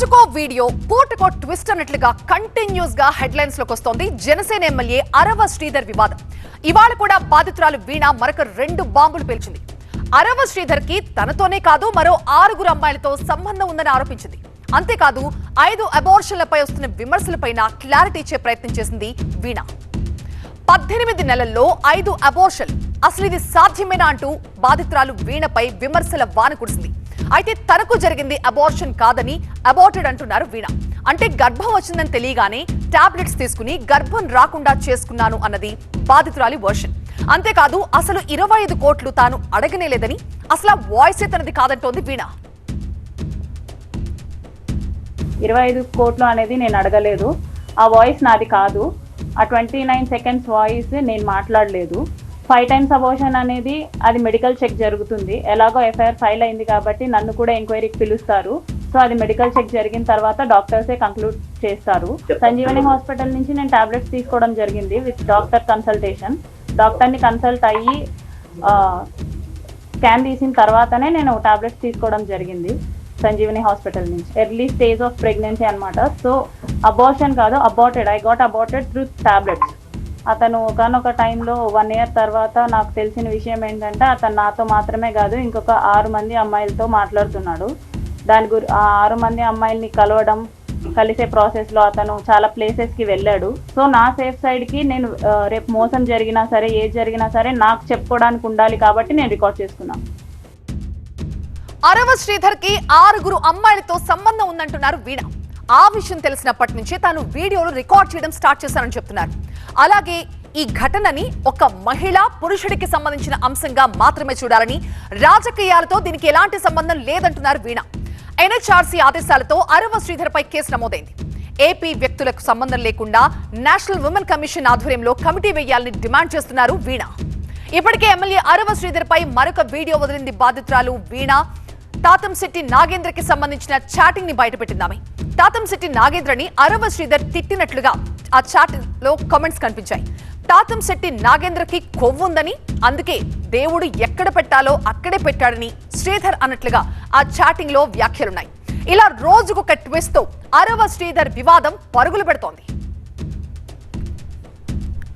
రోజుకో వీడియో పూటకో ట్విస్ట్ అన్నట్లుగా కంటిన్యూస్గా హెడ్లైన్స్లోకి వస్తోంది. జనసేన ఎమ్మెల్యే అరవ శ్రీధర్ వివాదం. ఇవాళ కూడా బాధితురాలు వీణ మరొక రెండు బాంబులు పేల్చింది. అరవ శ్రీధర్కి తనతోనే కాదు మరో ఆరుగురు అమ్మాయిలతో సంబంధం ఉందని ఆరోపించింది. అంతేకాదు ఐదు అబార్షన్లపై వస్తున్న విమర్శలపైన క్లారిటీ ఇచ్చే ప్రయత్నం చేసింది వీణ. పద్దెనిమిది నెలల్లో ఐదు అబోర్షన్ అసలు ఇది సాధ్యమేనా అంటూ బాధితురాలు వీణపై విమర్శల వాన కురిసింది. అయితే తనకు జరిగింది అబార్షన్ కాదని అబార్టెడ్ అంటున్నారు వీణ. అంటే గర్భం వచ్చిందని తెలియగానే టాబ్లెట్స్ తీసుకుని గర్భం రాకుండా చేసుకున్నాను అన్నది బాధితురాలి వర్షన్. అంతేకాదు అసలు ఇరవై ఐదు కోట్లు తాను అడగనేలేదని అసలు వాయిస్ వాయిసే తనది కాదంటోంది వీణ. ఇరవై ఐదు కోట్లు అనేది నేను అడగలేదు. ఆ వాయిస్ నాది కాదు. ఆ ట్వంటీ నైన్ సెకండ్స్ వాయిస్ నేను మాట్లాడలేదు. ఫైవ్ టైమ్స్ అబోషన్ అనేది అది మెడికల్ చెక్ జరుగుతుంది. ఎలాగో ఎఫ్ఐఆర్ ఫైల్ అయింది కాబట్టి నన్ను కూడా ఎంక్వైరీకి పిలుస్తారు. సో అది మెడికల్ చెక్ జరిగిన తర్వాత డాక్టర్సే కంక్లూడ్ చేస్తారు. సంజీవని హాస్పిటల్ నుంచి నేను టాబ్లెట్స్ తీసుకోవడం జరిగింది విత్ డాక్టర్ కన్సల్టేషన్ డాక్టర్ని కన్సల్ట్ అయ్యి స్కాన్ తీసిన తర్వాతనే నేను టాబ్లెట్స్ తీసుకోవడం జరిగింది సంజీవని హాస్పిటల్ నుంచి. ఎర్లీ స్టేజ్ ఆఫ్ ప్రెగ్నెన్సీ అనమాట సో అబార్షన్ కాదు aborted I got aborted through tablets అతను ఒకనొక టైంలో వన్ ఇయర్ తర్వాత నాకు తెలిసిన విషయం ఏంటంటే అతను నాతో మాత్రమే కాదు ఇంకొక ఆరు మంది అమ్మాయిలతో మాట్లాడుతున్నాడు. దాని గురి ఆ ఆరు మంది అమ్మాయిల్ని కలవడం కలిసే ప్రాసెస్లో అతను చాలా ప్లేసెస్కి వెళ్ళాడు. సో నా సేఫ్ సైడ్కి నేను రేపు మోసం జరిగినా సరే ఏది జరిగినా సరే నాకు చెప్పుకోవడానికి ఉండాలి కాబట్టి నేను రికార్డ్ చేసుకున్నాను అరవ శ్రీధర్కి ఆరుగురు అమ్మాయిలతో సంబంధం ఉందంటున్నారు వీణ. ఆ విషయం తెలిసినప్పటి నుంచే తాను వీడియోలు రికార్డ్ చేయడం స్టార్ట్ చేశానని చెప్తున్నారు. అలాగే ఈ ఘటనని ఒక మహిళ పురుషుడికి సంబంధించిన అంశంగా మాత్రమే చూడాలని రాజకీయాలతో దీనికి ఎలాంటి సంబంధం లేదంటున్నారు వీణ. ఎన్హెచ్ఆర్సీ ఆదేశాలతో అరవ శ్రీధర్పై కేసు నమోదైంది. ఏపీ వ్యక్తులకు సంబంధం లేకుండా నేషనల్ ఉమెన్ కమిషన్ ఆధ్వర్యంలో కమిటీ వేయాలని డిమాండ్ చేస్తున్నారు వీణ. ఇప్పటికే ఎమ్మెల్యే అరవ శ్రీధర్పై మరొక వీడియో వదిలింది బాధితురాలు వీణ. తాతంశెట్టి నాగేంద్రకి సంబంధించిన చాటింగ్ని బయటపెట్టిందామే. తాతంశెట్టి నాగేంద్రని అరవ శ్రీధర్ తిట్టినట్లుగా ఆ చాట్లో కామెంట్స్ కనిపించాయి. తాతంశెట్టి నాగేంద్రకి కొవ్వుందని అందుకే దేవుడు ఎక్కడ పెట్టాలో అక్కడే పెట్టాడని శ్రీధర్ అన్నట్లుగా ఆ చాటింగ్లో వ్యాఖ్యలున్నాయి. ఇలా రోజుకొక ట్విస్ట్తో అరవ శ్రీధర్ వివాదం పరుగులు పెడుతోంది.